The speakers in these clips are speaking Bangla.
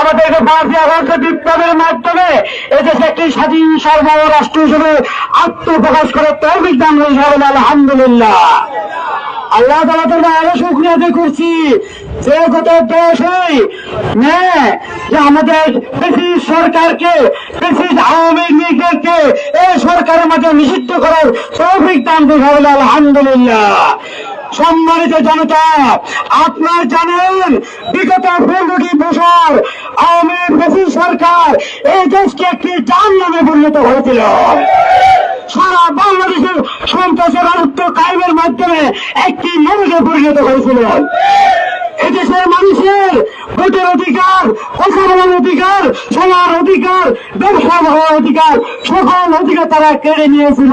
আমাদেরকে পাঁচই আগস্ট বিপ্লবের মাধ্যমে এদেশে একটি স্বাধীন সর্ব রাষ্ট্র হিসেবে আত্মপ্রকাশ করে তৌফিক দান হয়েছে আলহামদুলিল্লাহ। আল্লাহ তালা তোমরা আরও শুক্রিয়া আদায় করছি। যে গত দশই মে যে আমাদের ব্রিটিশ সরকারকে, ব্রিটিশ আওয়ামী লীগকে এই সরকারের মাঝে নিষিদ্ধ করার তৌফিক দান দিয়েছে আলহামদুলিল্লাহ। সম্মানিত জনতা, আপনার জানেন, বিগত পনেরোটি বছর আওয়ামী ব্রিটিশ সরকার এই দেশকে একটি জান নামে পরিণত হয়েছিল সারা বাংলাদেশের সন্ত্রাসের রাজত্ব কায়েমের মাধ্যমে একটি নরকে পরিণত হয়েছিল এদেশের মানুষের ভোটের অধিকার কথা অধিকার, চলার অধিকার, ব্যবসা হওয়ার অধিকার, সকল অধিকার তারা কেড়ে নিয়েছিল।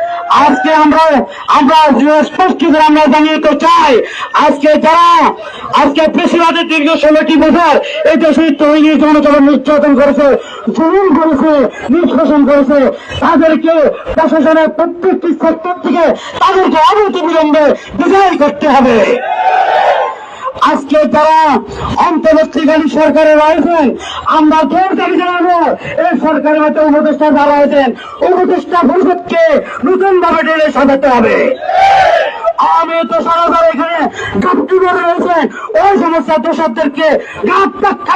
আজকে আমরা আমরা স্পষ্ট করে আমরা জানিয়ে চাই, আজকে যারা, আজকে পেশিবাদের দীর্ঘ ষোলোটি বছর এই দেশে তৈরি জনগণ নির্যাতন করেছে, জুলুম করেছে নিষ্কাশন করেছে, তাদেরকে প্রশাসনের প্রত্যেকটি সেক্টর থেকে তাদেরকে অবৈধ বিলম্বে বিদায় করতে হবে। আজকে যারা অন্তর্বর্তীকালীন সরকারে রয়েছেন আমরা জোর দাবি জানাব? এই সরকারের মধ্যে উপদেষ্টা যারা হয়েছেন উপদেষ্টা পরিষদকে নতুন ভাবে টেনে সাজাতে হবে। আমি তো সরকার এখানে গাপটি রয়েছেন, ওই সমস্যা দোষকদেরকে গাপ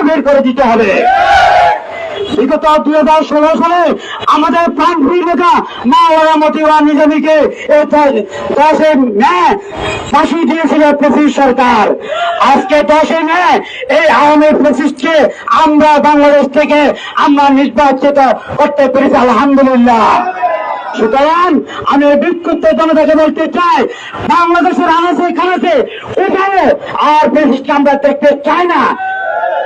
বের করে দিতে হবে। বিগত দুই হাজার ষোলো সালে আমাদের প্রাণ নেতা মাওলানা মতিওয়ার নিজামীকে দশে মে ফাঁসি দিয়েছিল ব্রিটিশ সরকার। আজকে দশে মে এই আওয়ামী ফেসিস্টকে আমরা বাংলাদেশ থেকে, আমরা নির্বাচিত করতে পেরেছি, আলহামদুলিল্লাহ। সুতরাং আমি বিক্ষুব্ধ জনতাকে বলতে চাই, বাংলাদেশের আনাচে খানাচে এখানে আর ফেসিস্টকে আমরা দেখতে চাই না।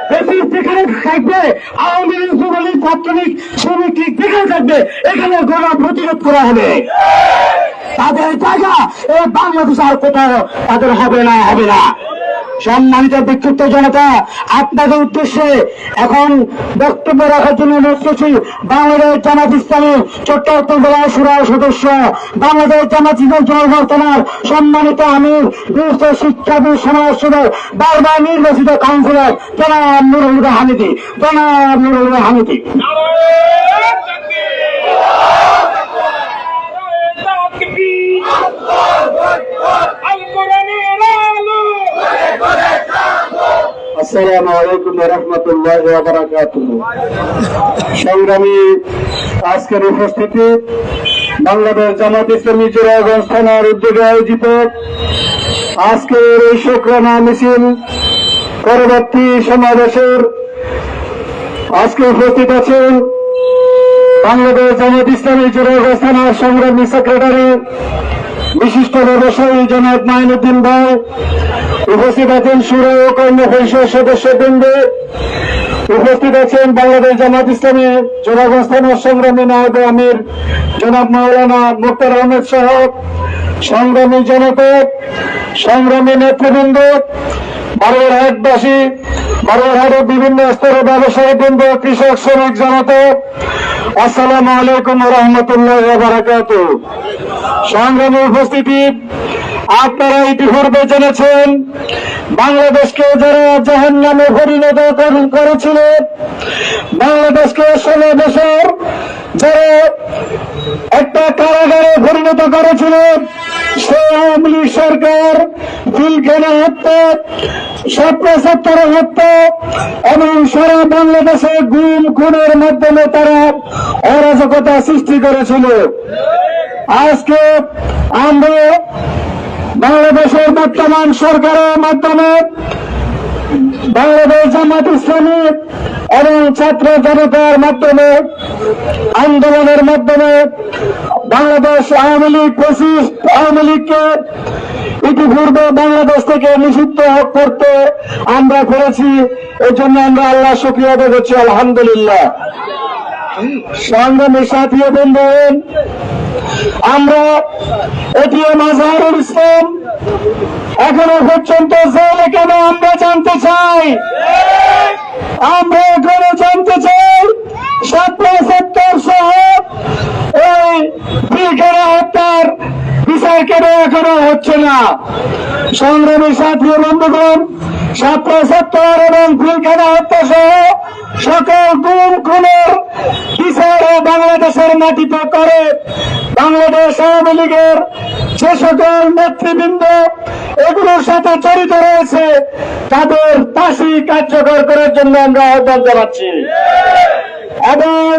ব্রিটিশ যেখানে থাকবে, আওয়ামী লীগ, যুবলীগ, ছাত্রলীগ, শ্রমিক লীগ যেখানে থাকবে, এখানে গোড়া প্রতিরোধ করা হবে। তাদের জায়গা এই বাংলাদেশ আর কোথাও তাদের হবে না হবে না। সম্মানিত বিক্ষুব্ধ জনতা, আপনাদের উদ্দেশ্যে এখন বক্তব্য রাখার জন্য অনুরোধ বাংলাদেশ জামাত ইসলামী চট্টগ্রাম সুরার সদস্য, বাংলাদেশ জামাত ইসলাম জনবর্তমার সম্মানিত আমির বিশিষ্ট শিক্ষাবিদ সমাজ বারবার নির্বাচিত কাউন্সিলর জনাব নুরুল হামিদি, জনাব নুরুল হামিদি। আসসালামু আলাইকুম রহমতুল্লাহ সংগ্রামী আজকের উপস্থিতি, বাংলাদেশ জামাত ইসলামী জোড়াগঞ্জ থানার উদ্যোগে আয়োজিত আজকের এই শুক্রানা মিছিল পরবর্তী সমাবেশের আজকে উপস্থিত আছেন বাংলাদেশ জামাত ইসলামী জোড়াগঞ্জ থানার সংগ্রামী সেক্রেটারি, বিশিষ্ট ব্যবসায়ী জনাব মাইনুদ্দিন ভাই উপস্থিত আছেন সুর ও কর্ম পরিষদ সদস্যবৃন্দ। উপস্থিত আছেন বাংলাদেশ জামাত ইসলামী থানার সংগ্রামী নায়ক আমির জনাব মাওলানা মুক্তার আহমেদ সহ সংগ্রামী জনতা সংগ্রামী নেতৃবৃন্দ বারোয়ারহাটবাসী বারোয়ারহাটের বিভিন্ন স্তরের ব্যবসায়ী বৃন্দ, কৃষক, শ্রমিক জনতা আসসালামু আলাইকুম রহমতুল্লাহ বারাকাত সংগ্রামী উপস্থিতি আপনারা ইতিপূর্বে জেনেছেন, বাংলাদেশকে যারা জাহান নামে পরিণত কর- করেছিল, বাংলাদেশকে ষোলো বছর যারা একটা কারাগারে পরিণত করেছিল সে আওয়ামী লীগ সরকার দিলখানা হত্যা সত্যাসত্তর হত্যা এবং সারা বাংলাদেশে গুম, খুনের মাধ্যমে তারা অরাজকতা সৃষ্টি করেছিল। আজকে আমরা বাংলাদেশের বর্তমান সরকারের মাধ্যমে বাংলাদেশ জামাত ইসলামী এবং ছাত্র জনতার মাধ্যমে, আন্দোলনের মাধ্যমে বাংলাদেশ আওয়ামী লীগ পঁচিশ আওয়ামী লীগকে ইতিপূর্বে বাংলাদেশ থেকে নিষিদ্ধ করতে আমরা করেছি এই জন্য আমরা আল্লাহ আদায় করছি, আলহামদুলিল্লাহ। সংগ্রামী সাথী বন্ধুগণ আমরা এটিএম আজহারুল ইসলাম এখনও পর্যন্ত জেলে কেন আমরা জানতে চাই? আমরা এখনও জানতে চাই সত্তর সহ এই হত্যার বিচার কেন এখনও হচ্ছে না? সংগ্রামী সাথী বন্ধুগণ, সাতটা সত্তর এবং পিলখানা হত্যা সহ সকল গুম, খুনের বিচার বাংলাদেশের মাটিতে করে বাংলাদেশ আওয়ামী লীগের যে সকল নেতৃবৃন্দ এগুলোর সাথে জড়িত রয়েছে, তাদের ফাঁসি কার্যকর করার জন্য আমরা আহ্বান জানাচ্ছি। এবং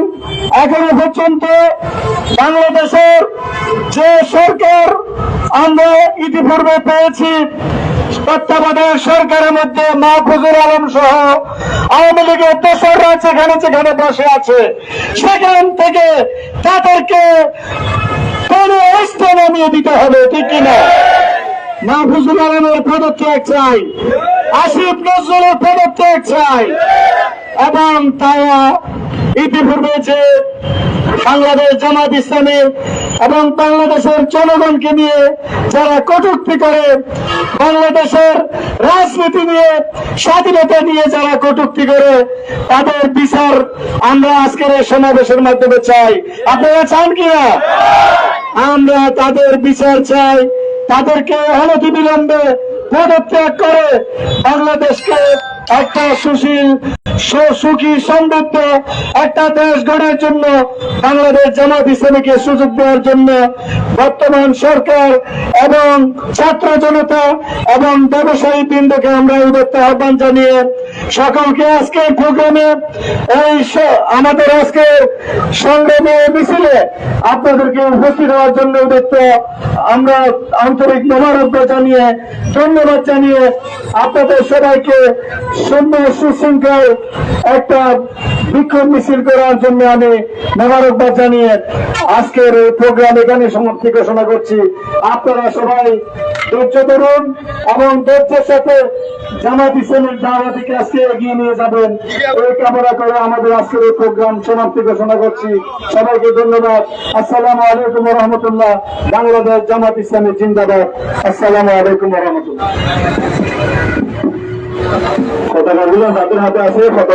এখনও পর্যন্ত বাংলাদেশের যে সরকার, আমরা ইতিপূর্বে পেয়েছি তত্ত্বাবধায়ক সরকারের মধ্যে মাহফুজুর আলম সহ আওয়ামী লীগের দোসররা যেখানে যেখানে বসে আছে, সেখান থেকে তাদেরকে অস্ত্র নামিয়ে দিতে হবে, ঠিক কিনা আলমের পদত্যাগ চাই। আসিফ নজরুলের পদত্যাগ চাই। এবং তারা ইতিপূর্বে যে বাংলাদেশ জামাত ইসলামী এবং বাংলাদেশের জনগণকে নিয়ে যারা কটুক্তি করে, বাংলাদেশের রাজনীতি নিয়ে স্বাধীনতা নিয়ে যারা কটুক্তি করে, তাদের বিচার আমরা আজকের এই সমাবেশের মাধ্যমে চাই। আপনারা চান কিনা আমরা তাদের বিচার চাই। তাদেরকে অনতি বিলম্বে পদত্যাগ করে বাংলাদেশকে একটা সুশীল সুখী সমৃদ্ধ একটা দেশ গড়ার জন্য বাংলাদেশ জামাত ইসলামীকে সুযোগ দেওয়ার জন্য বর্তমান সরকার এবং ছাত্র জনতা এবং ব্যবসায়ী বৃন্দকে আমরা উদ্যোক্ত আহ্বান জানিয়ে সকলকে আজকে প্রোগ্রামে এই আমাদের আজকে সংগ্রামে মিছিলে আপনাদেরকে উপস্থিত হওয়ার জন্য উদ্যোক্ত আমরা আন্তরিক মোবারকবাদ জানিয়ে ধন্যবাদ জানিয়ে আপনাদের সবাইকে সুন্দর সুশৃঙ্খল একটা বিক্ষোভ মিছিল করার জন্য আমি মোবারকবাদ জানিয়ে আজকের এই প্রোগ্রাম এখানে সমাপ্তি ঘোষণা করছি। আপনারা সবাই ধৈর্য ধরুন এবং ধৈর্যের সাথে জামাত ইসলামের দাওয়াতিকে আজকে এগিয়ে নিয়ে যাবেন। এই কামনা করে আমাদের আজকের এই প্রোগ্রাম সমাপ্তি ঘোষণা করছি। সবাইকে ধন্যবাদ। আসসালামু আলাইকুম রহমতুল্লাহ বাংলাদেশ জামাত ইসলামী জিন্দাবাদ। আসসালামু আলাইকুম রহমতুল্লাহ পতাকাগুলো হাতের হাতে আছে পতাকা